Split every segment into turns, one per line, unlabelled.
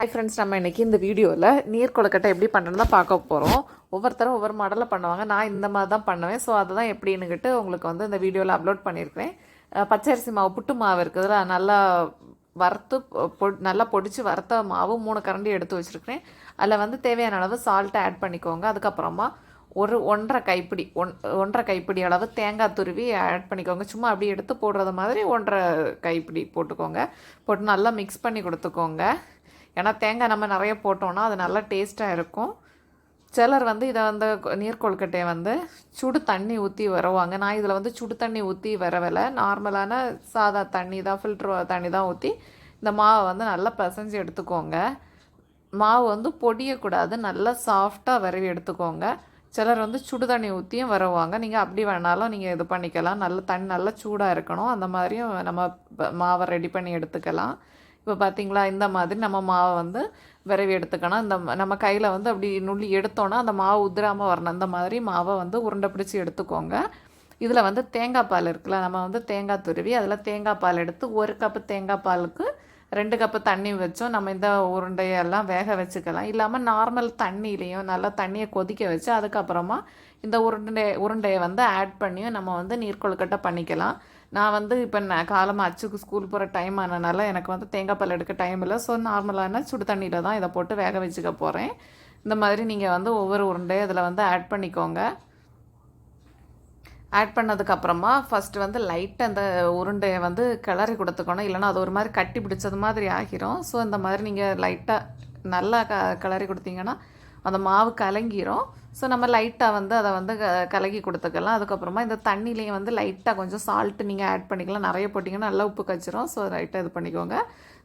Hi friends நம்ம இன்றைக்கி இந்த வீடியோவில் நீர் கொழுக்கட்டை எப்படி பண்ணுறதுன்னு தான் பார்க்க போகிறோம் ஒவ்வொருத்தரும் ஒவ்வொரு மாடலில் பண்ணுவாங்க. நான் இந்த மாதிரி தான் பண்ணுவேன். ஸோ அதுதான் எப்படின்னுக்கிட்டு உங்களுக்கு வந்து இந்த வீடியோவில் அப்லோட் பண்ணியிருக்கிறேன். பச்சரிசி மாவு புட்டு மாவு இருக்குதுல நல்லா வறுத்து பொ நல்லா பொடிச்சு வறுத்த மாவு மூணு கரண்டி எடுத்து வச்சுருக்கிறேன். அதில் வந்து தேவையான அளவு சால்ட்டை ஆட் பண்ணிக்கோங்க. அதுக்கப்புறமா ஒரு ஒன்றரை கைப்பிடி ஒன் ஒன்றரை கைப்பிடி அளவு தேங்காய் துருவி ஆட் பண்ணிக்கோங்க. சும்மா அப்படியே எடுத்து போடுறது மாதிரி ஒன்றரை கைப்பிடி போட்டுக்கோங்க. போட்டு நல்லா மிக்ஸ் பண்ணி கொடுத்துக்கோங்க. ஏன்னா தேங்காய் நம்ம நிறைய போட்டோம்னா அது நல்லா டேஸ்ட்டாக இருக்கும். சிலர் வந்து இதை வந்து நீர்கொழுக்கட்டையை வந்து சுடு தண்ணி ஊற்றி வரவாங்க. நான் இதில் வந்து சுடு தண்ணி ஊற்றி வரவில்லை. நார்மலான சாதா தண்ணி தான் ஃபில்ட்ரு தண்ணி தான் ஊற்றி இந்த மாவை வந்து நல்லா பிசைஞ்சு எடுத்துக்கோங்க. மாவு வந்து பொடியக்கூடாது. நல்லா சாஃப்டாக விரவி எடுத்துக்கோங்க. சிலர் வந்து சுடு தண்ணி ஊற்றியும் வரவாங்க. நீங்கள் அப்படி வேணாலும் நீங்கள் இது பண்ணிக்கலாம். நல்ல தண்ணி நல்லா சூடாக இருக்கணும். அந்த மாதிரியும் நம்ம மாவை ரெடி பண்ணி எடுத்துக்கலாம். இப்போ பார்த்தீங்களா இந்த மாதிரி நம்ம மாவை வந்து விரவி எடுத்துக்கணும். இந்த ம- நம்ம கையில் வந்து அப்படி நுள்ளி எடுத்தோன்னா அந்த மாவு உதிராமல் வரணும். இந்த மாதிரி மாவை வந்து உருண்டை பிடிச்சி எடுத்துக்கோங்க. இதில் வந்து தேங்காய் பால் இருக்குல்ல நம்ம வந்து தேங்காய் துருவி அதில் தேங்காய் பால் எடுத்து ஒரு கப்பு தேங்காய் பாலுக்கு ரெண்டு கப்பு தண்ணி வச்சோம். நம்ம இந்த உருண்டையெல்லாம் வேக வச்சுக்கலாம். இல்லாமல் நார்மல் தண்ணியிலையும் நல்லா தண்ணியை கொதிக்க வச்சு அதுக்கப்புறமா இந்த உருண்டை உருண்டையை வந்து ஆட் பண்ணியும் நம்ம வந்து நீர்கொழுக்கட்டை பண்ணிக்கலாம். நான் வந்து இப்போ நான் காலமாக அச்சுக்கு ஸ்கூல் போகிற டைம் ஆனனால எனக்கு வந்து தேங்காய் பால் எடுக்க டைம் இல்லை. ஸோ நார்மலான சுடு தண்ணியில் தான் இதை போட்டு வேக வச்சுக்க போகிறேன் இந்த மாதிரி நீங்கள் வந்து ஒவ்வொரு உருண்டையும் இதில் வந்து ஆட் பண்ணிக்கோங்க. ஆட் பண்ணதுக்கப்புறமா ஃபஸ்ட்டு வந்து லைட்டாக அந்த உருண்டையை வந்து கிளறி கொடுத்துக்கணும். இல்லைன்னா அது ஒரு மாதிரி கட்டி பிடிச்சது மாதிரி ஆகிரும். ஸோ இந்த மாதிரி நீங்கள் லைட்டாக நல்லா க கிளறி கொடுத்தீங்கன்னா அந்த மாவு கலங்கிரும். ஸோ நம்ம லைட்டாக வந்து அதை வந்து க கலக்கி கொடுத்துக்கலாம். அதுக்கப்புறமா இந்த தண்ணிலையும் வந்து லைட்டாக கொஞ்சம் சால்ட்டு நீங்கள் ஆட் பண்ணிக்கலாம். நிறைய போட்டிங்கன்னா நல்லா உப்பு கச்சிரும். ஸோ லைட்டாக இது பண்ணிக்கோங்க.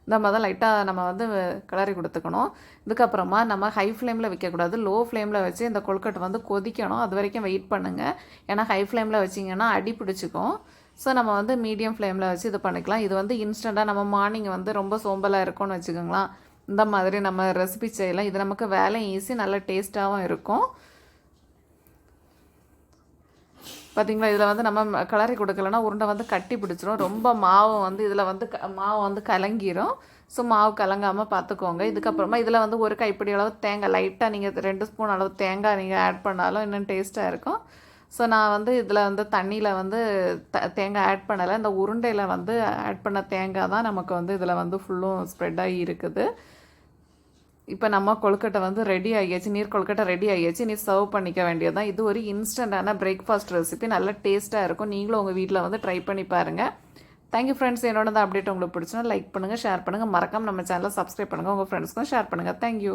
இந்த மாதிரி தான் லைட்டாக நம்ம வந்து கிளறி கொடுத்துக்கணும். இதுக்கப்புறமா நம்ம ஹை ஃப்ளேமில் வைக்கக்கூடாது. லோ ஃப்ளேமில் வச்சு இந்த கொழுக்கட்டை வந்து கொதிக்கணும். அது வரைக்கும் வெயிட் பண்ணுங்கள் ஏன்னா ஹை ஃப்ளேமில் வச்சிங்கன்னா அடி பிடிச்சிக்கும். ஸோ நம்ம வந்து மீடியம் ஃப்ளேமில் வச்சு இது பண்ணிக்கலாம். இது வந்து இன்ஸ்டண்ட்டாக நம்ம மார்னிங் வந்து ரொம்ப சோம்பலாக இருக்கும்னு வச்சுக்கோங்களேன். இந்த மாதிரி நம்ம ரெசிபி செய்யலாம். இது நமக்கு வேலையும் ஈஸி நல்ல டேஸ்ட்டாகவும் இருக்கும். பார்த்தீங்களா இதில் வந்து நம்ம கிளறி கொடுக்கலன்னா உருண்டை வந்து கட்டி பிடிச்சிரும். ரொம்ப மாவு வந்து இதில் வந்து க- மாவு வந்து கலங்கிரும். ஸோ மாவு கலங்காமல் பார்த்துக்கோங்க இதுக்கப்புறமா இதில் வந்து ஒரு கைப்பிடி அளவு தேங்காய் லைட்டாக நீங்கள் ரெண்டு ஸ்பூன் அளவு தேங்காய் நீங்கள் ஆட் பண்ணாலும் இன்னும் டேஸ்ட்டாக இருக்கும். ஸோ நான் வந்து இதில் வந்து தண்ணியில் வந்து த தேங்காய் ஆட் பண்ணலை. இந்த உருண்டையில் வந்து ஆட் பண்ண தேங்காய் தான் நமக்கு வந்து இதில் வந்து ஃபுல்லும் ஸ்ப்ரெட் ஆகி இருக்குது. இப்போ நம்ம கொழுக்கட்டை வந்து ரெடி ஆகியாச்சு நீர் கொழுக்கட்டை ரெடி ஆகியாச்சு நீ சர்வ் பண்ணிக்க வேண்டியது தான் இது ஒரு இன்ஸ்டண்ட்டான பிரேக்ஃபாஸ்ட் ரெசிபி நல்ல டேஸ்ட்டாக இருக்கும். நீங்களும் உங்கள் வீட்டில் வந்து ட்ரை பண்ணி பாருங்கள் தேங்க்யூ ஃப்ரெண்ட்ஸ் என்னோட அப்டேட் உங்களுக்கு பிடிச்சுன்னா லைக் பண்ணுங்கள் ஷேர் பண்ணுங்கள் மறக்காம நம்ம சேனலை சப்ஸ்கிரைப் பண்ணுங்கள் உங்கள் ஃப்ரெண்ட்ஸ்க்கும் ஷேர் பண்ணுங்கள் தேங்க்யூ